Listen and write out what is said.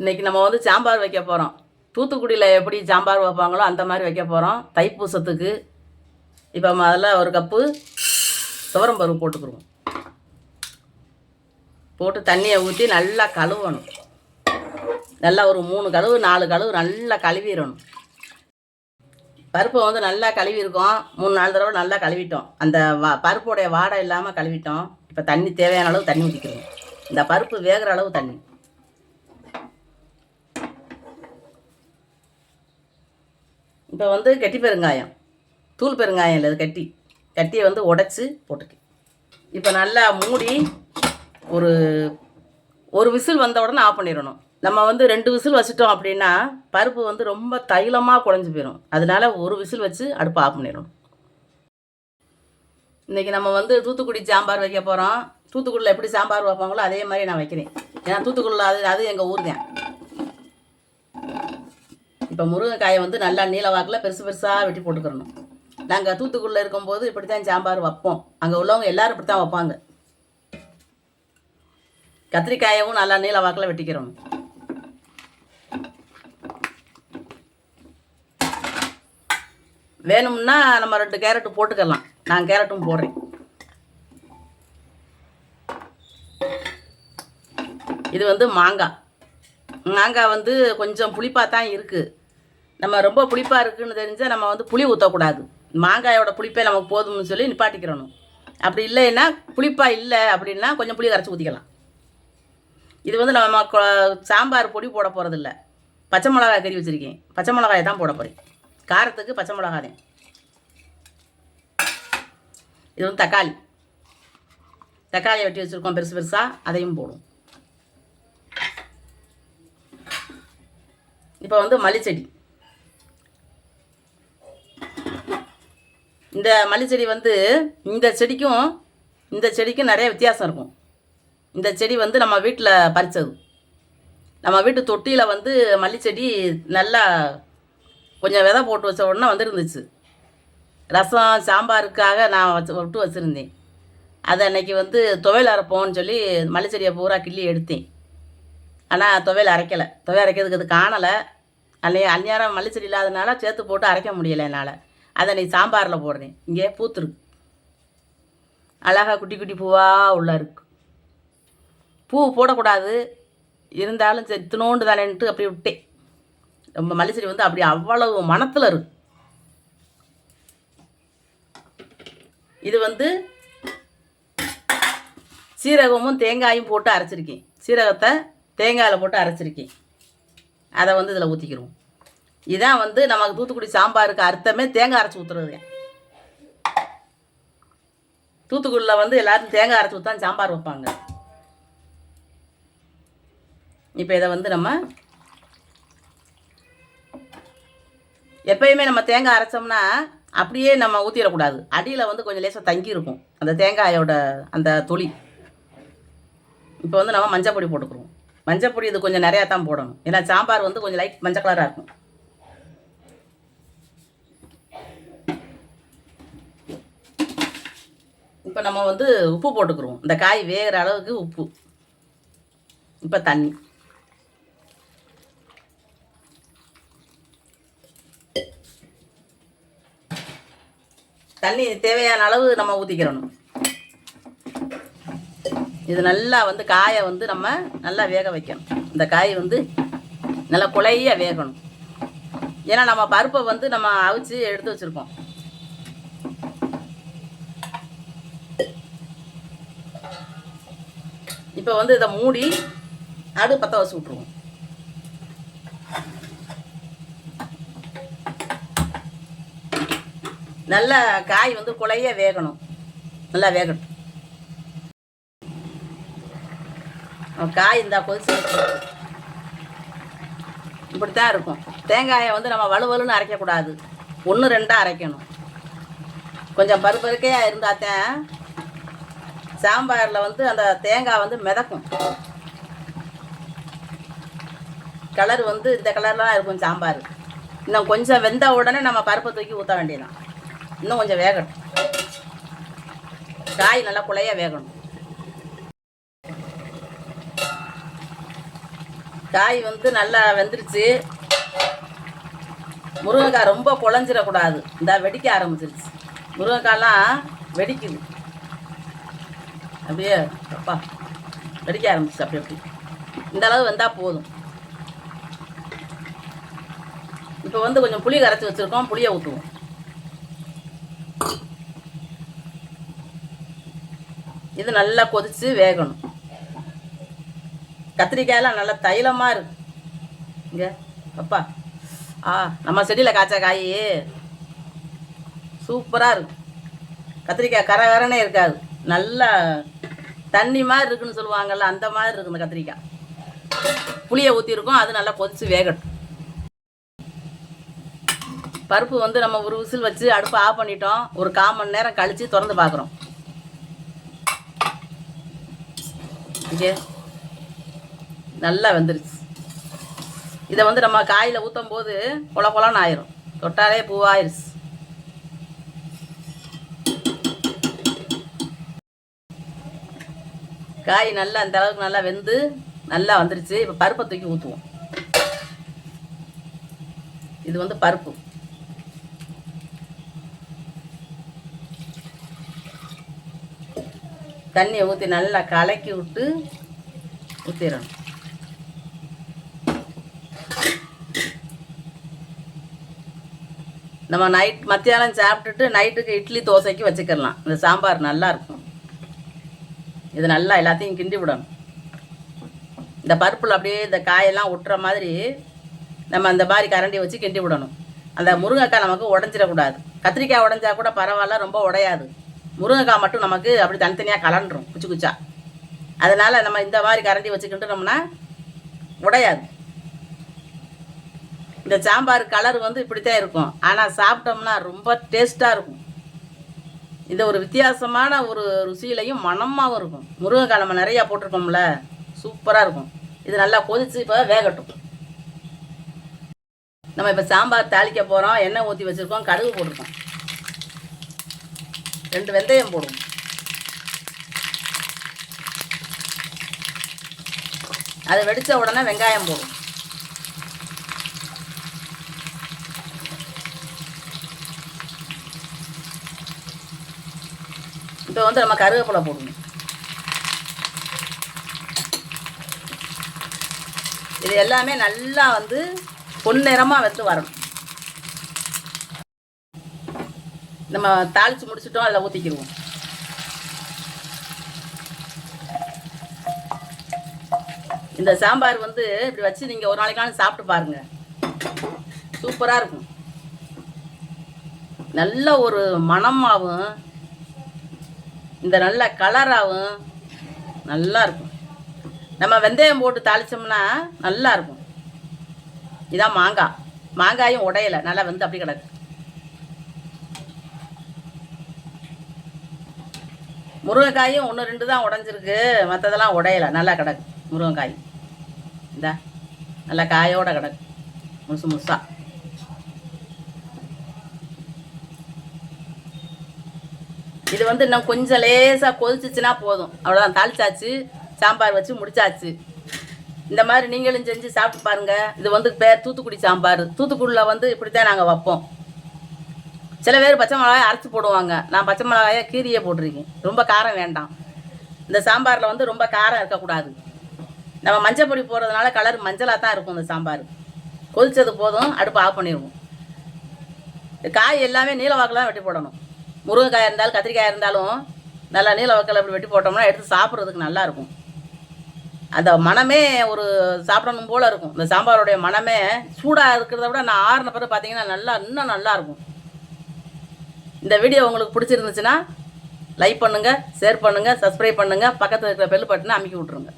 இன்னைக்கு நம்ம வந்து சாம்பார் வைக்க போகிறோம் தூத்துக்குடியில் எப்படி சாம்பார் வைப்பாங்களோ அந்த மாதிரி வைக்க போகிறோம் தைப்பூசத்துக்கு இப்போ முதல்ல ஒரு கப்பு துவரம்பருப்பு போட்டுக்கிருவோம் போட்டு தண்ணியை ஊற்றி நல்லா கழுவணும். நல்லா ஒரு மூணு கழுவு நாலு கழுவு நல்லா கழுவிடணும். பருப்பை வந்து நல்லா கழுவிருக்கோம் மூணு நாலு தடவை நல்லா கழுவிட்டோம். அந்த வா பருப்போடைய வாடை இல்லாமல் கழுவிட்டோம். இப்போ தண்ணி தேவையான அளவு தண்ணி ஊற்றிக்கிறோம் இந்த பருப்பு வேகிற அளவு தண்ணி. இப்போ வந்து கெட்டி பெருங்காயம். தூள் பெருங்காயம் இல்லை அது கட்டி. கட்டியை வந்து உடச்சி போட்டுக்க. இப்போ நல்லா மூடி ஒரு ஒரு விசில் வந்த உடனே ஆஃப் பண்ணிடணும். நம்ம வந்து ரெண்டு விசில் வச்சுட்டோம் அப்படின்னா பருப்பு வந்து ரொம்ப தைலமாக குழஞ்சி போயிடும் அதனால ஒரு விசில் வச்சு அடுப்பை ஆஃப் பண்ணிடணும். இன்றைக்கி நம்ம வந்து தூத்துக்குடி சாம்பார் வைக்க போகிறோம் தூத்துக்குடியில் எப்படி சாம்பார் வைப்பாங்களோ அதே மாதிரி நான் வைக்கிறேன். ஏன்னா தூத்துக்குடியில் அது அது எங்கள் ஊர் தான். இப்போ முருங்கைக்காயை வந்து நல்லா நீல வாக்கில் பெருசு பெருசாக வெட்டி போட்டுக்கிறணும். நாங்கள் தூத்துக்குடியில் இருக்கும்போது இப்படி தான் சாம்பார் வைப்போம். அங்கே உள்ளவங்க எல்லோரும் இப்படி தான் வைப்பாங்க. கத்திரிக்காயவும் நல்லா நீல வாக்கில் வெட்டிக்கிறோம் வேணும்னா நம்ம ரெண்டு கேரட்டு போட்டுக்கலாம். நான் கேரட்டும் போடுறேன். இது வந்து மாங்காய். மாங்காய் வந்து கொஞ்சம் புளிப்பாக தான் இருக்குது நம்ம ரொம்ப புளிப்பாக இருக்குன்னு தெரிஞ்சால் நம்ம வந்து புளி ஊற்றக்கூடாது மாங்காயோட புளிப்பே நமக்கு போதும்னு சொல்லி நிப்பாட்டிக்கிறணும். அப்படி இல்லைன்னா புளிப்பாக இல்லை அப்படின்னா கொஞ்சம் புளி கரைச்சி ஊற்றிக்கலாம் இது வந்து நம்ம கொ- சாம்பார் பொடி போட போகிறதில்ல பச்சை மிளகாய் கறி வச்சுருக்கேன். பச்சை மிளகாயை தான் போட போகிறேன் காரத்துக்கு பச்சை மிளகாய் தான் இது வந்து தக்காளி. தக்காளியை வெட்டி வச்சுருக்கோம் பெருசு பெருசாக அதையும் போடும் இப்போ வந்து மல்லிச்செடி. இந்த மல்லிச்செடி வந்து இந்த செடிக்கும் இந்த செடிக்கும் நிறைய வித்தியாசம் இருக்கும். இந்த செடி வந்து நம்ம வீட்டில் பறித்தது நம்ம வீட்டு தொட்டியில் வந்து மல்லிச்செடி நல்லா கொஞ்சம் விதை போட்டு வச்ச உடனே வந்துருந்துச்சு. ரசம் சாம்பாருக்காக நான் வச்சு விட்டு வச்சுருந்தேன். அதை அன்னைக்கு வந்து துவையல் அரைப்போம்னு சொல்லி மல்லிச்செடியை பூரா கிள்ளி எடுத்தேன். ஆனால் துவையல் அரைக்கலை. துவையல் அரைக்கிறதுக்கு அது காணலை. அன்னைய அந்நேரம் மல்லிச்செடி இல்லாதனால சேர்த்து போட்டு அரைக்க முடியலை என்னால். அதை நீ சாம்பாரில் போடுறேன். இங்கே பூத்துருக்கு. அழகாக குட்டி குட்டி பூவாக உள்ள இருக்கு. பூ போடக்கூடாது. இருந்தாலும் சரி தினோண்டு தானேன்ட்டு அப்படியே விட்டேன். ரொம்ப மல்லிச்செடி வந்து அப்படி அவ்வளவு மனத்தில் இருக்கு. இது வந்து சீரகமும் தேங்காயும் போட்டு அரைச்சிருக்கேன். சீரகத்தை தேங்காயில் போட்டு அரைச்சிருக்கேன். அதை வந்து இதில் ஊற்றிக்கிறோம் இதான் வந்து நமக்கு தூத்துக்குடி சாம்பாருக்கு அர்த்தமே தேங்காய் அரைச்சி ஊற்றுறது தூத்துக்குடியில் வந்து எல்லாரும் தேங்காய் அரைச்சி ஊற்றா சாம்பார் வைப்பாங்க. இப்போ இதை வந்து நம்ம எப்பயுமே நம்ம தேங்காய் அரைச்சோம்னா அப்படியே நம்ம ஊற்றிடக்கூடாது அடியில் வந்து கொஞ்சம் லேசாக தங்கி இருக்கும். அந்த தேங்காயோட அந்த துளி. இப்போ வந்து நம்ம மஞ்சள் பொடி போட்டுக்கிறோம். மஞ்சள் பொடி இது கொஞ்சம் நிறையா தான் போடணும். ஏன்னா சாம்பார் வந்து கொஞ்சம் லைட் மஞ்சள் கலராக இருக்கும். இப்போ நம்ம வந்து உப்பு போட்டுக்கிறோம். இந்த காய் வேகிற அளவுக்கு உப்பு. இப்போ தண்ணி. தண்ணி தேவையான அளவு நம்ம ஊற்றிக்கிறணும் இது நல்லா வந்து காயை வந்து நம்ம நல்லா வேக வைக்கணும். இந்த காய் வந்து நல்லா குழைய வேகணும். ஏன்னா நம்ம பருப்பை வந்து நம்ம அவிச்சு எடுத்து வச்சுருக்கோம். இப்போ வந்து இதை மூடி அடு பற்ற வச்சு விட்ருவோம் நல்லா காய் வந்து குழைய வேகணும். நல்லா வேகட்டும். காய் இந்த கொதிச்சு இப்படித்தான் இருக்கும். தேங்காயை வந்து நம்ம வலுவலுன்னு அரைக்கக்கூடாது. ஒன்று ரெண்டாக அரைக்கணும். கொஞ்சம் பருப்பருக்கையாக இருந்தாத்தான் சாம்பாரில் வந்து அந்த தேங்காய் வந்து மிதக்கும். கலர் வந்து இந்த கலர்லாம் இருக்கும் சாம்பார். இன்னும் கொஞ்சம் வெந்த உடனே நம்ம பருப்பை தூக்கி ஊற்ற வேண்டியதான் இன்னும் கொஞ்சம் வேகட்டும் காய் நல்லா குழைய வேகணும். காய் வந்து நல்லா வெந்துருச்சு. முருங்கைக்காய் ரொம்ப குழஞ்சிடக்கூடாது இந்த வெடிக்க ஆரம்பிச்சிருச்சு. முருங்கைக்காய்லாம் வெடிக்குது. அப்படியே அப்பா வெடிக்க ஆரம்பிச்சு அப்படி அப்படி இந்த அளவு வந்தால் போதும். இப்போ வந்து கொஞ்சம் புளி கரைச்சி வச்சுருக்கோம் புளியை ஊற்றுவோம் இது நல்லா கொதித்து வேகணும். கத்திரிக்காயெல்லாம் நல்லா தைலமாக இருக்கு. இங்கே அப்பா. ஆ நம்ம செடியில் காய்ச்ச காய் சூப்பராக இருக்கும் கத்திரிக்காய் கர கரனே இருக்காது. நல்லா தண்ணி மாதிரி இருக்குன்னு சொல்லுவாங்கல்ல அந்த மாதிரி இருக்கு இந்த கத்திரிக்காய். புளியை ஊற்றிருக்கோம் அது நல்லா கொதிச்சு வேகட்டும். பருப்பு வந்து நம்ம ஒரு விசில் வச்சு அடுப்பு ஆஃப் பண்ணிட்டோம். ஒரு கால் மணி நேரம் கழித்து திறந்து பார்க்குறோம். இங்கே நல்லா வெந்துருச்சு. இதை வந்து நம்ம காயில் ஊற்றும் போது பொல பொலன்னு ஆயிரும். தொட்டாலே பூவாயிருச்சு. காய் நல்லா அந்த அளவுக்கு நல்லா வெந்து நல்லா வந்துருச்சு. இப்போ பருப்பை தூக்கி ஊற்றுவோம் இது வந்து பருப்பு. தண்ணியை ஊற்றி நல்லா கலக்கி விட்டு ஊற்றிடணும் நம்ம நைட் மத்தியானம் சாப்பிட்டுட்டு நைட்டுக்கு இட்லி தோசைக்கு வச்சுக்கலாம் இந்த சாம்பார் நல்லாயிருக்கும் இது நல்லா எல்லாத்தையும் கிண்டி விடணும். இந்த பருப்பில் அப்படியே இந்த காயெல்லாம் ஒட்டுற மாதிரி நம்ம அந்த மாதிரி கரண்டியை வச்சு கிண்டி விடணும். அந்த முருங்கைக்காய் நமக்கு உடஞ்சிடக்கூடாது. கத்திரிக்காய் உடஞ்சா கூட பரவாயில்ல ரொம்ப உடையாது. முருங்கைக்காய் மட்டும் நமக்கு அப்படி தனித்தனியாக கலண்டுரும் குச்சி குச்சா. அதனால் நம்ம இந்த மாதிரி கரண்டி வச்சுக்கிட்டோம்னா உடையாது. இந்த சாம்பார் கலர் வந்து இப்படித்தான் இருக்கும். ஆனால் சாப்பிட்டோம்னா ரொம்ப டேஸ்ட்டாக இருக்கும். இந்த ஒரு வித்தியாசமான ஒரு ருசியிலையும் மணமாகவும் இருக்கும். முருங்கைக்காய் நம்ம நிறையா போட்டிருக்கோம்ல. சூப்பராக இருக்கும். இது நல்லா கொதித்து இப்போ வேகட்டும். நம்ம இப்போ சாம்பார் தாளிக்க போகிறோம் எண்ணெய் ஊற்றி வச்சுருக்கோம். கடுகு போட்டிருக்கோம். ரெண்டு வெந்தயம் போடுவோம். அது வெடித்த உடனே வெங்காயம் போடும் இப்போ வந்து நம்ம கருவேப்பிலை போடணும். இது எல்லாமே நல்லா வந்து பொன்னிறமாக வந்து வரணும். நம்ம தாளித்து முடிச்சிட்டோம் அதில் ஊற்றிக்கிடுவோம் இந்த சாம்பார் வந்து இப்படி வச்சு நீங்கள் ஒரு நாளைக்கான சாப்பிட்டு பாருங்கள் சூப்பராக இருக்கும். நல்ல ஒரு மணமாகவும் இந்த நல்ல கலராகவும் நல்லா இருக்கும். நம்ம வெந்தயம் போட்டு தாளித்தோம்னா நல்லா இருக்கும். இதான் மாங்காய் மாங்காயும் உடையலை. நல்லா வந்து அப்படி கிடக்கு. முருங்கைக்காயும் ஒன்று ரெண்டு தான் உடஞ்சிருக்கு. மற்றதெல்லாம் உடையலை. நல்லா கிடக்கு முருங்கைக்காய். இந்தா நல்லா காயோட கிடக்கு. முழுசு முழுசாக இது வந்து இன்னும் கொஞ்சம் லேசாக கொதிச்சிச்சுன்னா போதும். அவ்வளோதான் தாளிச்சாச்சு சாம்பார் வச்சு முடிச்சாச்சு. இந்த மாதிரி நீங்களும் செஞ்சு சாப்பிட்டு பாருங்க. இது வந்து பேர் தூத்துக்குடி சாம்பார். தூத்துக்குடியில் வந்து இப்படி தான் நாங்கள் வைப்போம். சில பேர் பச்சை மிளகாயை அரைச்சி போடுவாங்க. நான் பச்சை மிளகாயை கீரியே போட்டிருக்கேன். ரொம்ப காரம் வேண்டாம். இந்த சாம்பாரில் வந்து ரொம்ப காரம் இருக்கக்கூடாது. நம்ம மஞ்சள் பொடி போடுறதுனால கலர் மஞ்சளாக தான் இருக்கும் இந்த சாம்பார். கொதிச்சது போதும் அடுப்பு ஆஃப் பண்ணிடுவோம். காய் எல்லாமே நீல வாக்கெலாம் வெட்டி போடணும். முருங்கைக்காய் இருந்தாலும் கத்திரிக்காய் இருந்தாலும் நல்லா நீல வக்கல் அப்படி வெட்டி போட்டோம்னா எடுத்து சாப்பிட்றதுக்கு நல்லா இருக்கும். அந்த மனமே ஒரு சாப்பிடணும் போல் இருக்கும். இந்த சாம்பாருடைய மனமே சூடாக இருக்கிறத விட நான் ஆறுன பிறகு பார்த்தீங்கன்னா நல்லா இன்னும் நல்லா இருக்கும். இந்த வீடியோ உங்களுக்கு பிடிச்சிருந்துச்சுன்னா லைக் பண்ணுங்கள் ஷேர் பண்ணுங்கள் சப்ஸ்கிரைப் பண்ணுங்கள் பக்கத்தில் இருக்கிற பெல் பட்டனை அமுக்கி விட்ருங்க